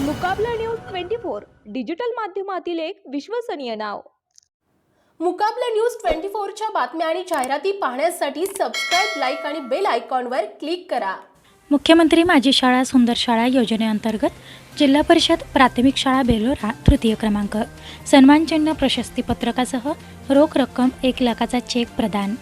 Mukabla news twenty four digital माध्यमातील एक विश्वसनीय नाव. मुकाबला न्यूज ट्वेंटी फोरच्या बातम्या आणि जाहिराती पाहण्यासाठी सबस्क्राईब लाईक आणि बेल आयकॉनवर क्लिक करा. मुख्यमंत्री माझी शाळा सुंदर शाळा योजनेअंतर्गत जिल्हा परिषद प्राथमिक शाळा बेलोरा तृतीय क्रमांक. सन्मानचिन्ह प्रशस्तीपत्रकासह रोख रक्कम एक लाखाचा चेक प्रदान.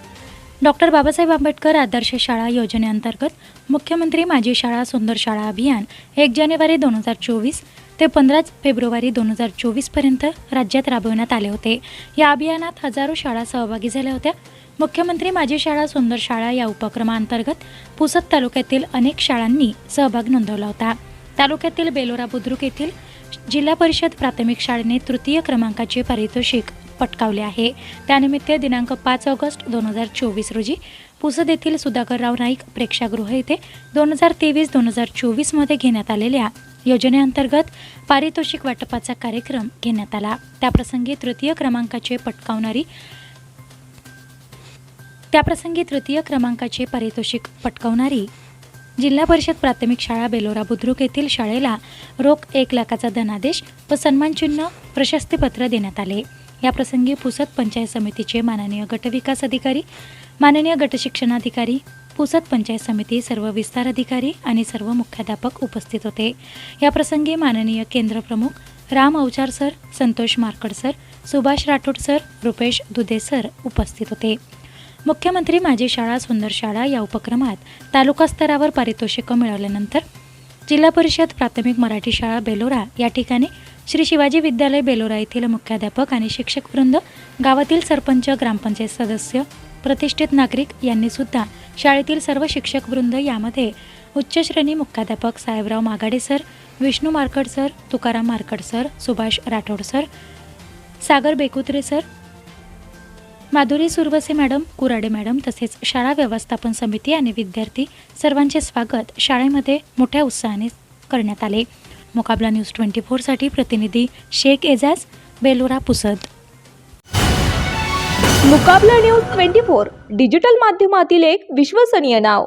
डॉक्टर बाबासाहेब आंबेडकर आदर्श शाळा योजनेअंतर्गत मुख्यमंत्री माझी शाळा सुंदर शाळा अभियान एक जानेवारी दोन हजार चोवीस ते पंधरा फेब्रुवारी दोन हजार चोवीसपर्यंत राज्यात राबविण्यात आले होते. या अभियानात हजारो शाळा सहभागी झाल्या होत्या. मुख्यमंत्री माझी शाळा सुंदर शाळा या उपक्रमाअंतर्गत पुसद तालुक्यातील अनेक शाळांनी सहभाग नोंदवला होता. तालुक्यातील बेलोरा बुद्रुक येथील जिल्हा परिषद प्राथमिक शाळेने तृतीय क्रमांकाचे पारितोषिक पटकावले आहे. त्यानिमित्त दिनांक पाच ऑगस्ट दोन हजार चोवीस रोजी पुसद येथील सुधाकरराव नाईक प्रेक्षागृह येथे दोन हजार तेवीस दोन हजार चोवीसमध्ये घेण्यात आलेल्या योजनेअंतर्गत पारितोषिक वाटपाचा कार्यक्रम घेण्यात आला. त्याप्रसंगी तृतीय क्रमांकाचे पटकावणारी त्याप्रसंगी तृतीय क्रमांकाचे पारितोषिक पटकावणारी जिल्हा परिषद प्राथमिक शाळा बेलोरा बुद्रुक येथील शाळेला रोख एक लाखाचा धनादेश व सन्मानचिन्ह प्रशस्तीपत्र देण्यात आले. याप्रसंगी पुसद पंचायत समितीचे माननीय गटविकास अधिकारी माननीय गटशिक्षणाधिकारी पुसद पंचायत समिती सर्व विस्तार अधिकारी आणि सर्व मुख्याध्यापक उपस्थित होते. याप्रसंगी माननीय केंद्रप्रमुख Ram Avchar sir Santosh Markad sir Subhash Rathod sir Rupesh Dudhe sir उपस्थित होते. मुख्यमंत्री माझी शाळा सुंदर शाळा या उपक्रमात तालुका स्तरावर पारितोषिकं मिळवल्यानंतर जिल्हा परिषद प्राथमिक मराठी शाळा बेलोरा या ठिकाणी श्री शिवाजी विद्यालय बेलोरा येथील मुख्याध्यापक आणि शिक्षक वृंद गावातील सरपंच ग्रामपंचायत सदस्य प्रतिष्ठित नागरिक यांनी सुद्धा शाळेतील सर्व शिक्षक वृंद यामध्ये उच्च श्रेणी मुख्याध्यापक Sahebrao Magade sir Vishnu Markad sir Tukaram Markad sir Subhash Rathod sir Sagar Bekutre sir Madhuri Surwase madam Kurade madam तसेच शाळा व्यवस्थापन समिती आणि विद्यार्थी सर्वांचे स्वागत शाळेमध्ये मोठ्या उत्साहाने करण्यात आले. मुकाबला न्यूज ट्वेंटी फोरसाठी प्रतिनिधी Shaikh Ejaz Belora Pusad. Mukabla news twenty four digital माध्यमातील एक विश्वसनीय नाव.